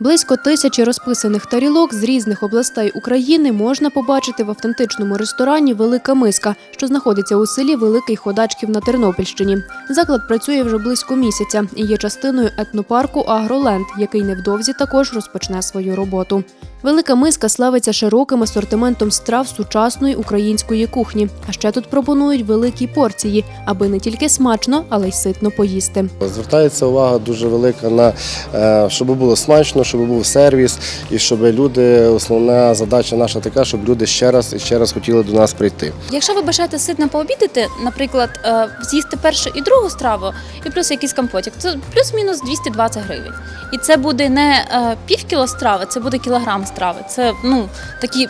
Близько тисячі розписаних тарілок з різних областей України можна побачити в автентичному ресторані Велика миска, що знаходиться у селі Великий Ходачків на Тернопільщині. Заклад працює вже близько місяця і є частиною етнопарку Агроленд, який невдовзі також розпочне свою роботу. Велика миска славиться широким асортиментом страв сучасної української кухні. А ще тут пропонують великі порції, аби не тільки смачно, але й ситно поїсти. Звертається увага дуже велика на е, щоб було смачно, щоб був сервіс, і щоб люди, основна задача наша така, щоб люди ще раз і ще раз хотіли до нас прийти. Якщо ви бажаєте ситно пообідати, наприклад, е, з'їсти першу і другу страву, і плюс якийсь компотик, це плюс-мінус 220 гривень. І це буде не е, пів кіло страви, це буде кілограм страви. Це ну такий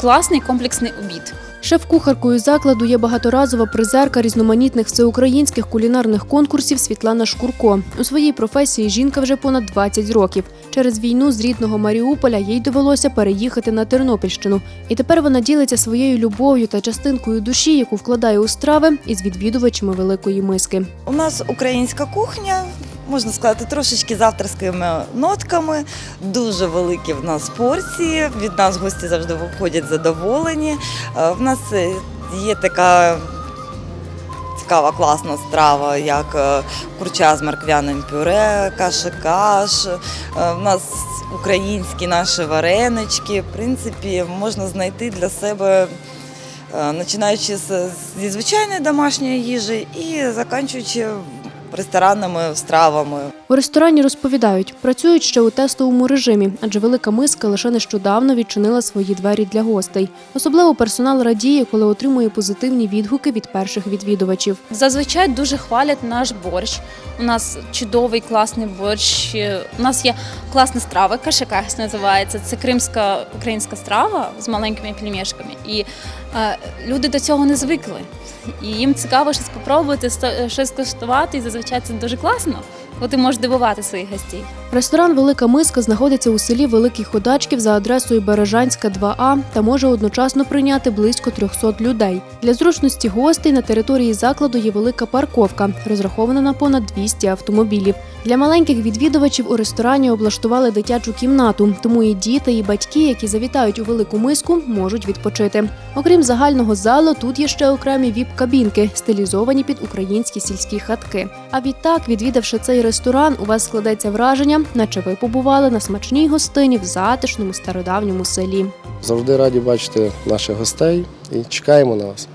класний комплексний обід. Шеф-кухаркою закладу є багаторазова призерка різноманітних всеукраїнських кулінарних конкурсів Світлана Шкурко. У своїй професії жінка вже понад 20 років. Через війну з рідного Маріуполя їй довелося переїхати на Тернопільщину. І тепер вона ділиться своєю любов'ю та частинкою душі, яку вкладає у страви із відвідувачами великої миски. У нас українська кухня, можна сказати, трошечки з авторськими нотками. Дуже великі в нас порції. Від нас гості завжди виходять задоволені. Е, В нас е, є така. Цікава класна страва, як е, курча з морквяним пюре, каші каш. Е, В нас українські наші варенички. В принципі, можна знайти для себе, починаючи зі звичайної домашньої їжі і закінчуючи ресторанними стравами. У ресторані розповідають, працюють ще у тестовому режимі, адже велика миска лише нещодавно відчинила свої двері для гостей. Особливо персонал радіє, коли отримує позитивні відгуки від перших відвідувачів. Зазвичай дуже хвалять наш борщ. У нас чудовий класний борщ. Е, У нас є класна страва, кашикас називається. Це кримська українська страва з маленькими пельмешками. І е, люди до цього не звикли. І їм цікаво щось спробувати, щось коштувати, і зазвичай це дуже класно, бо ти можеш дивувати своїх гостей. Ресторан Велика Миска знаходиться у селі Великий Ходачків за адресою Бережанська 2А та може одночасно прийняти близько 300 людей. Для зручності гостей на території закладу є велика парковка, розрахована на понад 200 автомобілів. Для маленьких відвідувачів у ресторані облаштували дитячу кімнату, тому і діти, і батьки, які завітають у велику миску, можуть відпочити. Окрім загального залу, тут є ще окремі віп-кабінки, стилізовані під українські сільські хатки. А відтак, відвідавши цей ресторан, у вас складеться наче ви побували на смачній гостині в затишному стародавньому селі. Завжди раді бачити наших гостей і чекаємо на вас.